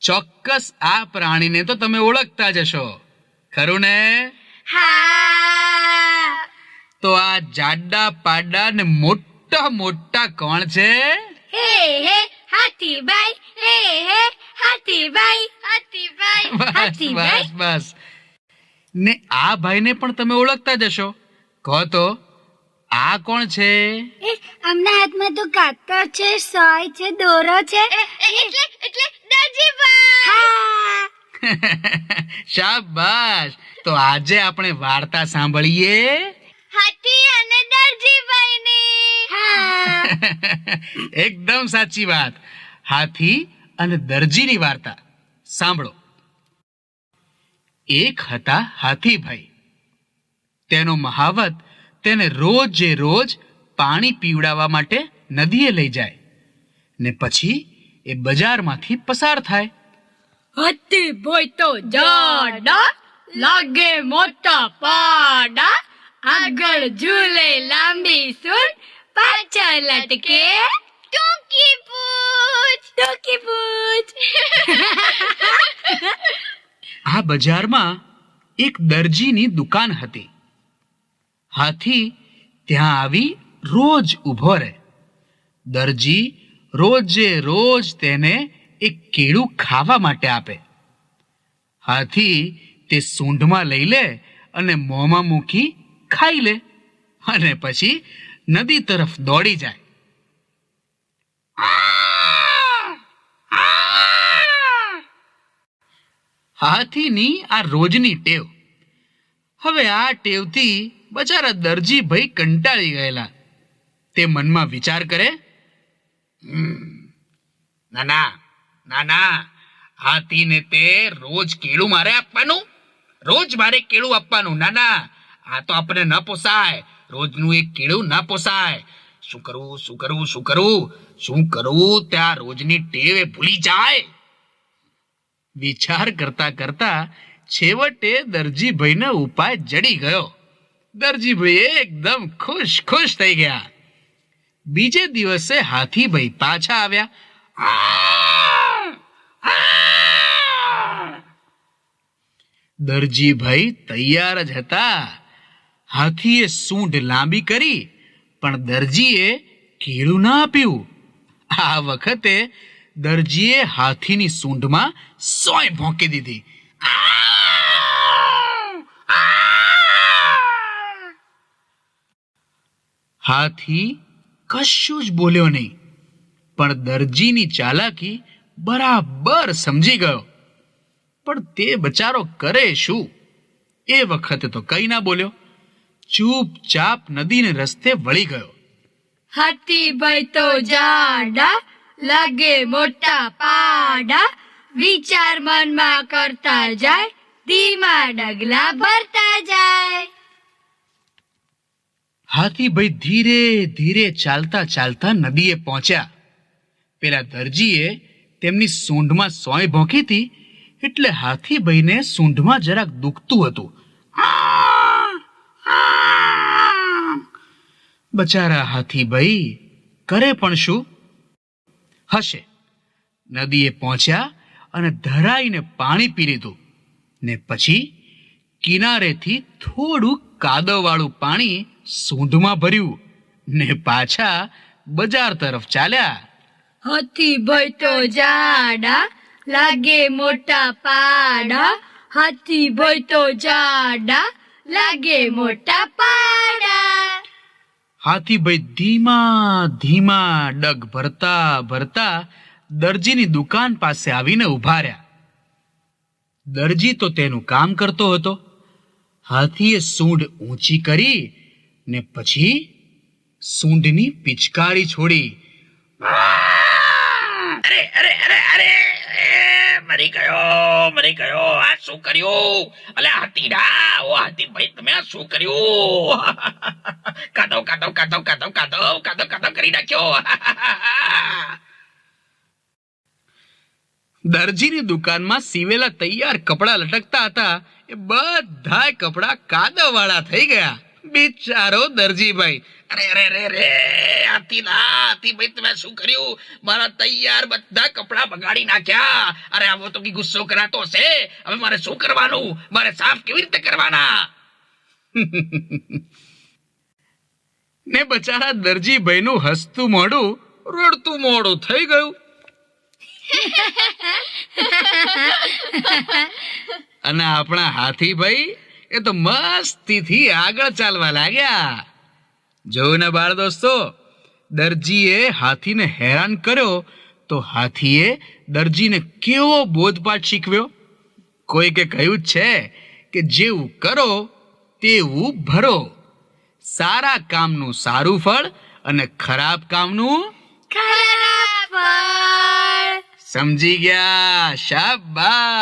ચોક્કસ આ પ્રાણીને તો તમે ઓળખતા જ હશો. ખરું ને? તો આ જાડા પાડા ને મોટા મોટા કોણ છે? હે હે હાથીભાઈ હે હે હાથીભાઈ હાથીભાઈ બસ બસ બસ. ને આ ભાઈને પણ તમે ઓળખતા જ હશો. કહો તો. આ કોણ છે? આમના હાથમાં તો કાતર છે સોય છે દોરો છે. એટલે એટલે દરજીભાઈ શાબાશ. તો આજે આપણે વાર્તા સાંભળીએ? હાથી અને દરજીભાઈની એકદમ સાચી વાત. હાથી અને દરજીની વાર્તા. સાંભળો. એક હતા હાથીભાઈ. તેનો મહાવત તેને રોજે રોજ પાણી પીવડાવવા માટે નદીએ લઈ જાય ને પછી એ બજારમાંથી પસાર થાય. હતી ભોય તો જાડા લાગે મોટા પાડા આગળ ઝૂલે લાંબી સૂંઢ પાછળ લટકે ટૂંકી પૂછ ટૂંકી પૂછ. આ બજારમાં એક દરજીની દુકાન હતી. હાથી ત્યાં આવી રોજ ઊભો રહે. દરજી રોજે રોજ તેને એક કેળું ખાવા માટે આપે. હાથી તે સૂંઢમાં લઈ લે અને મોંમાં મૂકી ખાઈ લે અને પછી નદી તરફ દોડી જાય. હાથીની આ રોજની ટેવ. હવે આ ટેવથી બચારા દરજી ભાઈ કંટાળી ગયેલા. તે મનમાં વિચાર કરે "હમ, ના ના ના ના હાથીને તે રોજ કેળું મારે આપવાનું? રોજ મારે કેળું આપવાનું ના ના આ તો આપણે ન પોસાય. રોજનું એક કેળું ન પોસાય. શું કરવું શું કરવું શું કરવું શું કરવું ત્યાં રોજની ટેવ ભૂલી જાય? વિચાર કરતા કરતા છેવટે દરજીભાઈને ઉપાય જડી ગયો. દરજીભાઈ એકદમ ખુશ ખુશ થઈ ગયા બીજે દિવસે હાથીભાઈ પાછા આવ્યા "આ! આ!" દરજીભાઈ તૈયાર જ હતા હાથીએ સૂંઢ લાંબી કરી પણ દરજીએ કેળું ના આપ્યું આ વખતે દરજીએ હાથીની સૂંઢમાં સોય ભોંકી દીધી હાથી કશું જ બોલ્યો નહીં, પણ દરજીની ચાલાકી બરાબર સમજી ગયો. પણ તે બચારો કરે શું? એ વખતે તો કઈ ના બોલ્યો. ચૂપચાપ નદીને રસ્તે વળી ગયો. હાથી ભાઈ તો જાડા, લાગે મોટા પાડા, વિચાર મનમાં કરતા જાય, ધીમા ડગલા ભરતા જાય. હાથીભાઈ ધીરે ધીરે ચાલતા ચાલતા નદીએ પહોંચ્યા. પેલા દરજીએ તેમની સૂંઢમાં સોય ભોંકી હતી એટલે હાથીભાઈને સૂંઢમાં જરાક દુખતું હતું. બચારા હાથીભાઈ કરે પણ શું? હશે. નદીએ પહોંચ્યા અને ધરાઈને પાણી પી લીધું. ને પછી કિનારેથી થોડું કાદવવાળું પાણી સૂંઢમાં ભર્યું ને પાછા બજાર તરફ ચાલ્યા. હાથીભાઈ તો જાડા લાગે મોટા પાડા. હાથીભાઈ તો જાડા લાગે મોટા પાડા. હાથીભાઈ ધીમા ધીમા ડગ ભરતા ભરતા દરજીની દુકાન પાસે આવીને ઊભા રહ્યા. દરજી તો તેનું કામ કરતો હતો. હાથીએ સૂંઢ ઊંચી કરી ને પછી સૂંઢની પિચકારી છોડી. અરે અરે અરે અરે મરી ગયો મરી ગયો. આ શું કર્યું? અલે હાથીડા ઓ હાથી ભાઈ તમે આ શું કર્યું? કાદવ કાદવ કાદવ કાદવ કાદવ કાદવ કાદવ કરી નાખ્યો. દરજીની દુકાનમાં સીવેલા તૈયાર કપડા લટકતા હતા. એ બધાય કપડા કાદવ વાળા થઈ ગયા. બિચારો દરજીભાઈ. અરે અરે અરે રે હાથીના હાથીભાઈ તમે શું કર્યું? મારા તૈયાર બધા કપડાં બગાડી નાખ્યા. અરે આવો તો કી ગુસ્સો કરાતો હશે. હવે મારે શું કરવાનું? મારે સાફ કેવી રીતે કરવાના? ને બચારા દરજીભાઈ નું હસતું મોઢું રડતું મોઢું થઈ ગયું. અને આપણા હાથીભાઈ એ તો મસ્તીથી આગળ ચાલવા લાગ્યા. જોયું ને બાળ દોસ્તો દરજીએ હાથીને હેરાન કર્યો તો હાથીએ દરજીને કેવો બોધપાઠ શીખવ્યો? કોઈકે કહ્યું છે કે જેવું કરો તેવું ભરો. સારા કામનું સારું ફળ અને ખરાબ કામનું ખરાબ ફળ. સમજી ગયા. શાબાશ.